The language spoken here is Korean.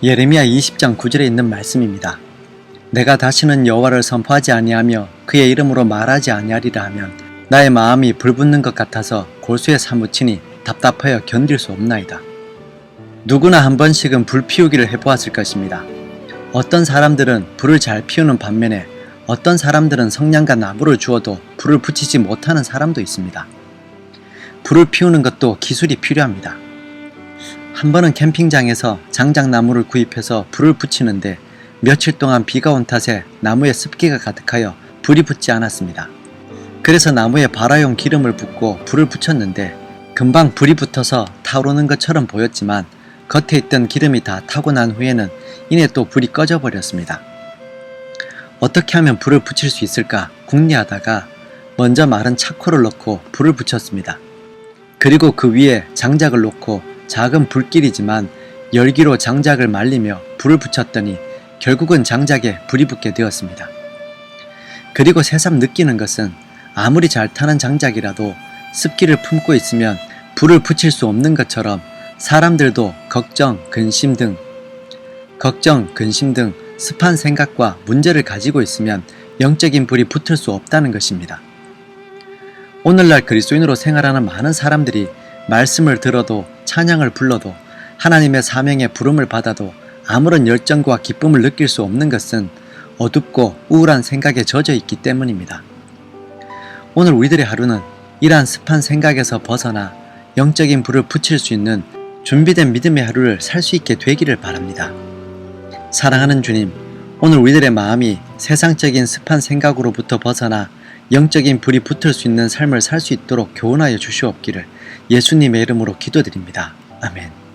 예레미야 20장 9절에 있는 말씀입니다. 내가 다시는 여호와를 선포하지 아니하며 그의 이름으로 말하지 아니하리라 하면 나의 마음이 불붙는 것 같아서 골수에 사무치니 답답하여 견딜 수 없나이다. 누구나 한 번씩은 불 피우기를 해보았을 것입니다. 어떤 사람들은 불을 잘 피우는 반면에 어떤 사람들은 성냥과 나무를 주어도 불을 붙이지 못하는 사람도 있습니다. 불을 피우는 것도 기술이 필요합니다. 한 번은 캠핑장에서 장작나무를 구입해서 불을 붙이는데 며칠 동안 비가 온 탓에 나무에 습기가 가득하여 불이 붙지 않았습니다. 그래서 나무에 발화용 기름을 붓고 불을 붙였는데 금방 불이 붙어서 타오르는 것처럼 보였지만 겉에 있던 기름이 다 타고 난 후에는 이내 또 불이 꺼져 버렸습니다. 어떻게 하면 불을 붙일 수 있을까 궁리하다가 먼저 마른 차코를 넣고 불을 붙였습니다. 그리고 그 위에 장작을 놓고 작은 불길이지만 열기로 장작을 말리며 불을 붙였더니 결국은 장작에 불이 붙게 되었습니다. 그리고 새삼 느끼는 것은 아무리 잘 타는 장작이라도 습기를 품고 있으면 불을 붙일 수 없는 것처럼 사람들도 걱정, 근심 등 걱정, 근심 등 습한 생각과 문제를 가지고 있으면 영적인 불이 붙을 수 없다는 것입니다. 오늘날 그리스도인으로 생활하는 많은 사람들이 말씀을 들어도 찬양을 불러도 하나님의 사명에 부름을 받아도 아무런 열정과 기쁨을 느낄 수 없는 것은 어둡고 우울한 생각에 젖어 있기 때문입니다. 오늘 우리들의 하루는 이러한 습한 생각에서 벗어나 영적인 불을 붙일 수 있는 준비된 믿음의 하루를 살 수 있게 되기를 바랍니다. 사랑하는 주님, 오늘 우리들의 마음이 세상적인 습한 생각으로부터 벗어나 영적인 불이 붙을 수 있는 삶을 살 수 있도록 교훈하여 주시옵기를 예수님의 이름으로 기도드립니다. 아멘.